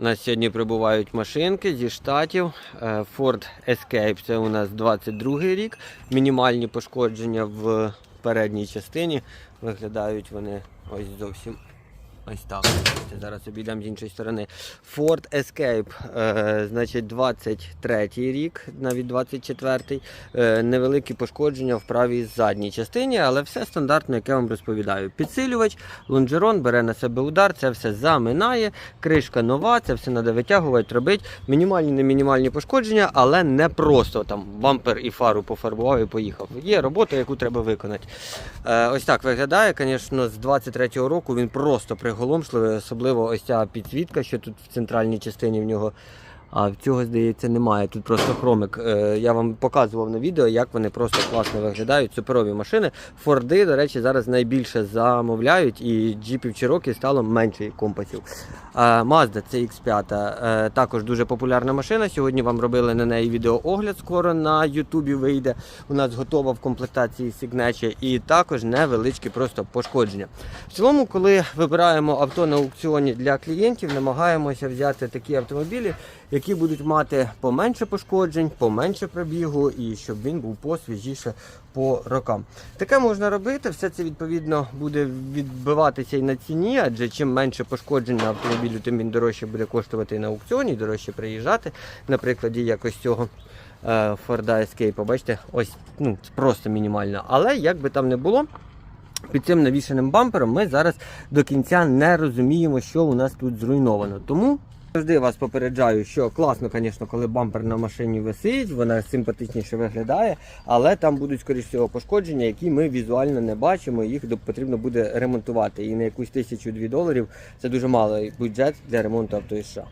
У нас сьогодні прибувають машинки зі штатів. Е, Ford Escape це у нас 22 рік. Мінімальні пошкодження в передній частині. Виглядають вони ось зовсім ось так. Зараз обійдемо з іншої сторони. Ford Escape, е, значить, 23 рік, навіть 24-й. Е, невеликі пошкодження в правій задній частині, але все стандартно, як я вам розповідаю. Підсилювач, лонжерон бере на себе удар, це все заминає. Кришка нова, це все треба витягувати, робити. Мінімальні, не мінімальні пошкодження, але не просто там бампер і фару пофарбував і поїхав. Є робота, яку треба виконати. Е, ось так виглядає, звісно, з 23-го року він просто приголомшливий, особливо ось ця підсвітка, що тут в центральній частині в нього. А в цього, здається, немає. Тут просто хромик. Е, я вам показував на відео, як вони просто класно виглядають. Суперові машини. Форди, до речі, зараз найбільше замовляють, і джіпів Cherokee стало менше компасів. Е, Mazda CX5 е, також дуже популярна машина. Сьогодні вам робили на неї відеоогляд. Скоро на Ютубі вийде. У нас готова в комплектації Signature і також невеличкі просто пошкодження. В цілому, коли вибираємо авто на аукціоні для клієнтів, намагаємося взяти такі автомобілі, які будуть мати поменше пошкоджень, поменше пробігу, і щоб він був посвіжіше по рокам. Таке можна робити, все це відповідно буде відбиватися і на ціні, адже чим менше пошкоджень на автомобілю, тим він дорожче буде коштувати і на аукціоні, дорожче приїжджати. На прикладі якось цього е, Ford Escape, бачите, ось ну, просто мінімально. Але як би там не було. Під цим навішеним бампером ми зараз до кінця не розуміємо, що у нас тут зруйновано. Тому завжди вас попереджаю, що класно, звісно, коли бампер на машині висить, вона симпатичніше виглядає, але там будуть, скоріш всього, пошкодження, які ми візуально не бачимо, їх потрібно буде ремонтувати. І на якусь тисячу-дві доларів це дуже малий бюджет для ремонту авто.